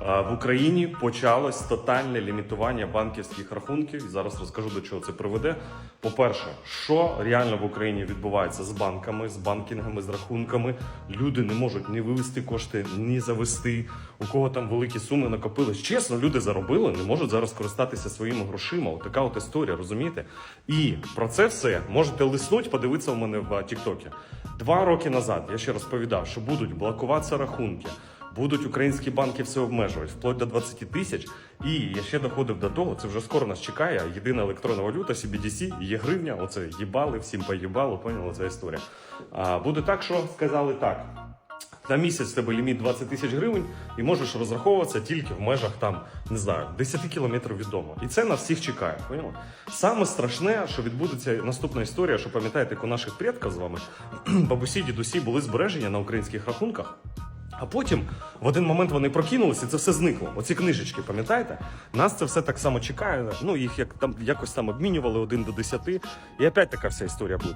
В Україні почалось тотальне лімітування банківських рахунків. Зараз розкажу до чого це приведе. По-перше, що реально в Україні відбувається з банками, з банкінгами, з рахунками. Люди не можуть ні вивести кошти, ні завести. У кого там великі суми накопились. Чесно, люди заробили, не можуть зараз користатися своїми грошима. От така от історія, розумієте? І про це все можете лиснуть, подивитися у мене в Тіктокі. Два роки назад я ще розповідав, що будуть блокуватися рахунки. Будуть українські банки все обмежувати вплоть до 20 тисяч. І я ще доходив до того, це вже скоро нас чекає. Єдина електронна валюта, CBDC, є гривня. Оце їбали, всім поїбало, поняла ця історія. А буде так, що сказали так. На місяць тебе ліміт 20 тисяч гривень, і можеш розраховуватися тільки в межах там, не знаю, 10 кілометрів від дому. І це нас всіх чекає. Поняла? Саме страшне, що відбудеться наступна історія, що пам'ятаєте, як у наших предків з вами бабусі, дідусі були збереження на українських рахунках. А потім в один момент вони прокинулися, і це все зникло. Оці книжечки, пам'ятаєте? Нас це все так само чекає. Ну їх як там якось там обмінювали один до десяти, і опять така вся історія буде.